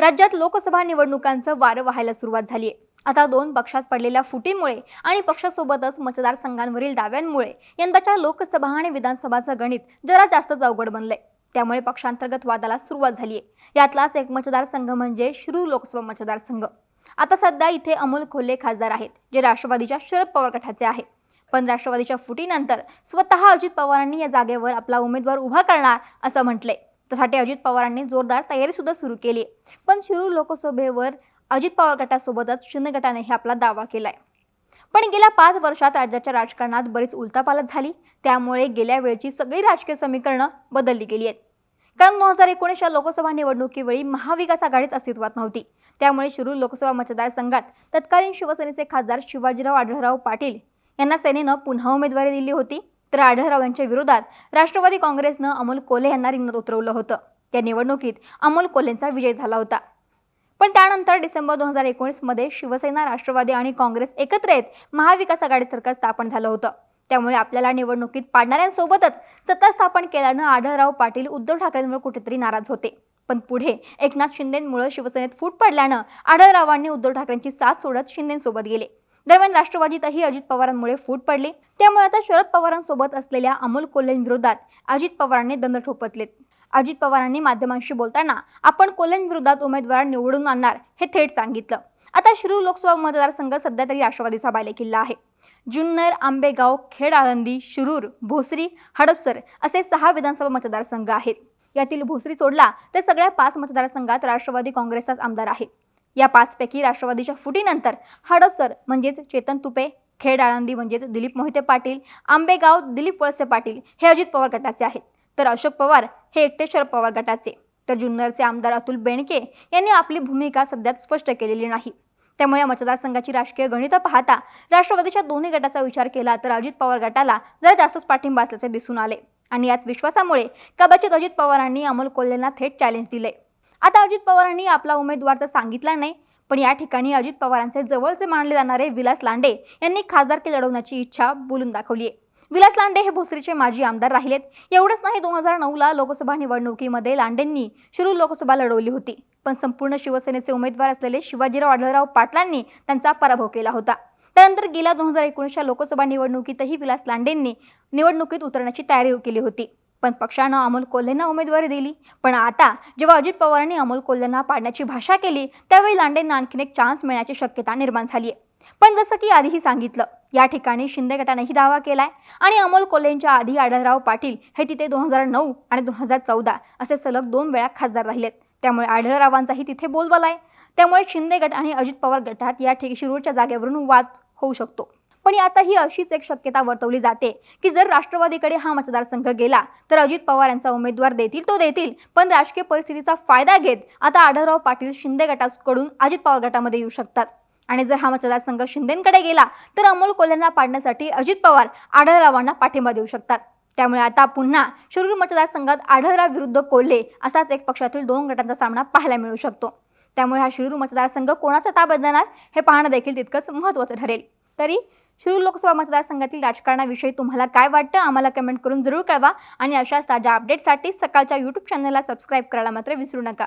राज्यात लोकसभा निवडणुकांचं वारं व्हायला सुरुवात झाली आहे. आता दोन पक्षात पडलेल्या फुटीमुळे आणि पक्षासोबतच मतदारसंघांवरील दाव्यांमुळे यंदाच्या लोकसभा आणि विधानसभाचं गणित जरा जास्तच अवघड बनलंय. त्यामुळे पक्षांतर्गत वादाला सुरुवात झाली आहे. यातलाच एक मतदारसंघ म्हणजे शिरूर लोकसभा मतदारसंघ. आता सध्या इथे अमोल खोले खासदार आहेत जे राष्ट्रवादीच्या शरद पवार गटाचे आहेत पण राष्ट्रवादीच्या फुटीनंतर स्वतः अजित पवारांनी या जागेवर आपला उमेदवार उभा करणार असं म्हटलंय. त्यासाठी अजित पवारांनी जोरदार तयारी सुद्धा सुरू केली आहे. पण शिरूर लोकसभेवर अजित पवार गटासोबतच शिंदे गटानेही आपला दावा केलाय. पण गेल्या पाच वर्षात राज्याच्या राजकारणात बरीच उलतापालत झाली. त्यामुळे गेल्या वेळची सगळी राजकीय समीकरणं बदलली गेली आहेत. कारण दोन हजार एकोणीसच्या लोकसभा निवडणुकीवेळी महाविकास आघाडीच अस्तित्वात नव्हती. त्यामुळे शिरूर लोकसभा मतदारसंघात तत्कालीन शिवसेनेचे खासदार शिवाजीराव आढळराव पाटील यांना सेनेनं पुन्हा उमेदवारी दिली होती. तर आढळराव यांच्या विरोधात राष्ट्रवादी काँग्रेसनं अमोल कोल्हे यांना रिंगणात उतरवलं होतं. त्या निवडणुकीत अमोल कोल्हेंचा विजय झाला होता. पण त्यानंतर डिसेंबर दोन हजार एकोणीसमध्ये शिवसेना राष्ट्रवादी आणि काँग्रेस एकत्र येत महाविकास आघाडी सरकार स्थापन झालं होतं. त्यामुळे आपल्याला निवडणुकीत पाडणाऱ्यांसोबतच सत्ता स्थापन केल्यानं आढळराव पाटील उद्धव ठाकरेंवर कुठेतरी नाराज होते. पण पुढे एकनाथ शिंदेमुळे शिवसेनेत फूट पडल्यानं आढळरावांनी उद्धव ठाकरेंची साथ सोडत शिंदेसोबत गेले. दरम्यान राष्ट्रवादीतही अजित पवारांमुळे फूट पडली. त्यामुळे आता शरद पवारांसोबत असलेल्या अमोल कोल्हेंविरोधात अजित पवारांनी दंड ठोपतलेत. अजित पवारांनी माध्यमांशी बोलताना आपण कोल्हेंविरोधात उमेदवार निवडून आणणार हे थेट सांगितलं. आता शिरूर लोकसभा मतदारसंघ सध्या तरी राष्ट्रवादीचा बालेकिल्ला आहे. जुन्नर आंबेगाव खेड आळंदी शिरूर भोसरी हडपसर असे सहा विधानसभा मतदारसंघ आहेत. यातील भोसरी सोडला तर सगळ्या पाच मतदारसंघात राष्ट्रवादी काँग्रेसचाच आमदार आहे. या पाचपैकी राष्ट्रवादीच्या फुटीनंतर हडपसर म्हणजेच चेतन तुपे खेड आळंदी म्हणजेच दिलीप मोहिते पाटील आंबेगाव दिलीप वळसे पाटील हे अजित पवार गटाचे आहेत. तर अशोक पवार हे एकटे शरद पवार गटाचे. तर जुन्नरचे आमदार अतुल बेणके यांनी आपली भूमिका सध्या स्पष्ट केलेली नाही. त्यामुळे या मतदारसंघाची राजकीय गणितं पाहता राष्ट्रवादीच्या दोन्ही गटाचा विचार केला तर अजित पवार गटाला जरा जास्तच पाठिंबा असल्याचे दिसून आले. आणि याच विश्वासामुळे कदाचित अजित पवारांनी अमोल कोल्हेंना थेट चॅलेंज दिले. आता अजित पवारांनी आपला उमेदवार तर सांगितला नाही पण या ठिकाणी अजित पवारांचे जवळचे मानले जाणारे विलास लांडे यांनी खासदारकी लढवण्याची इच्छा बोलून दाखवली आहे विलास लांडे हे भोसरीचे माजी आमदार राहिलेत. एवढंच नाही दोन हजार नऊला लोकसभा निवडणुकीमध्ये लांडेंनी शिरूर लोकसभा लढवली होती. पण संपूर्ण शिवसेनेचे उमेदवार असलेले शिवाजीराव आढळराव पाटलांनी त्यांचा पराभव केला होता. त्यानंतर गेल्या दोन हजार एकोणीसच्या लोकसभा निवडणुकीतही विलास लांडेंनी निवडणुकीत उतरण्याची तयारी केली होती. पण पक्षानं अमोल कोल्हेंना उमेदवारी दिली. पण आता जेव्हा अजित पवारांनी अमोल कोल्हेंना पाडण्याची भाषा केली त्यावेळी लांडेंना आणखीन एक चान्स मिळण्याची शक्यता निर्माण झाली आहे पण जसं की आधीही सांगितलं या ठिकाणी शिंदे गटानेही दावा केलाय आणि अमोल कोल्हेंच्या आधी आढळराव पाटील हे तिथे दोन हजार नऊ आणि दोन हजार चौदा असे सलग दोन वेळा खासदार राहिलेत. त्यामुळे आढळरावांचाही तिथे बोलबाला आहे. त्यामुळे शिंदे गट आणि अजित पवार गटात या ठिकाणी शिरूरच्या जागेवरून वाद होऊ शकतो. पण आता ही अशीच एक शक्यता वर्तवली जाते की जर राष्ट्रवादीकडे हा मतदारसंघ गेला तर अजित पवार यांचा उमेदवार देतील तो देतील. पण राजकीय परिस्थितीचा फायदा घेत आता आढळराव पाटील शिंदे गटाकडून अजित पवार गटामध्ये येऊ शकतात. आणि जर हा मतदारसंघ शिंदेकडे गेला तर अमोल कोल्हेंना पाडण्यासाठी अजित पवार आढळरावांना पाठिंबा देऊ शकतात. त्यामुळे आता पुन्हा शिरूर मतदारसंघात आढळराव विरुद्ध कोल्हे असाच एक पक्षातील दोन गटांचा सामना पाहायला मिळू शकतो. त्यामुळे हा शिरूर मतदारसंघ कोणाचा ताब्यात देणार हे पाहणं देखील तितकंच महत्त्वाचं ठरेल. तरी शिरूर लोकसभा मतदारसंघातील राजकारणाविषयी तुम्हाला काय वाटतं आम्हाला कमेंट करून जरूर कळवा. आणि अशाच ताज्या अपडेटसाठी सकाळच्या यूट्यूब चॅनलला सबस्क्राईब करायला मात्र विसरू नका.